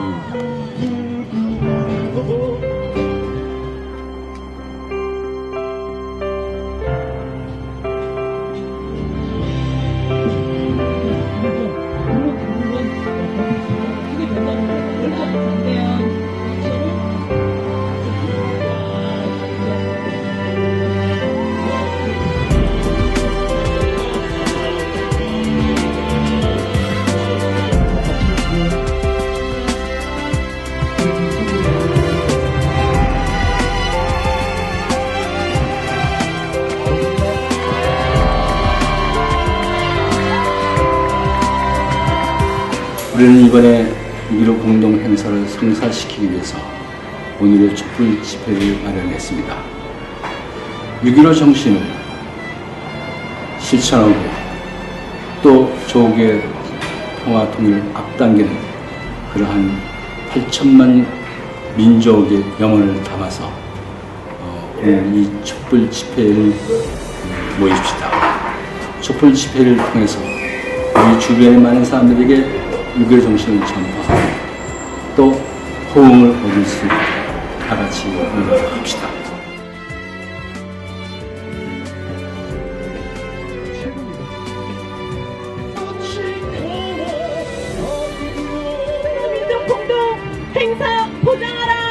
嗯。 우리는 이번에 6.15 공동 행사를 성사시키기 위해서 오늘의 촛불 집회를 마련했습니다. 6.15 정신을 실천하고 또 조국의 평화 통일을 앞당기는 그러한 8천만 민족의 영혼을 담아서 어, 오늘 이 촛불 집회를 모입시다. 촛불 집회를 통해서 우리 주변의 많은 사람들에게 6.15 정신을 전파하고 또 호응을 얻을 수 있도록 다 같이 노력합시다. 행사 보장하라!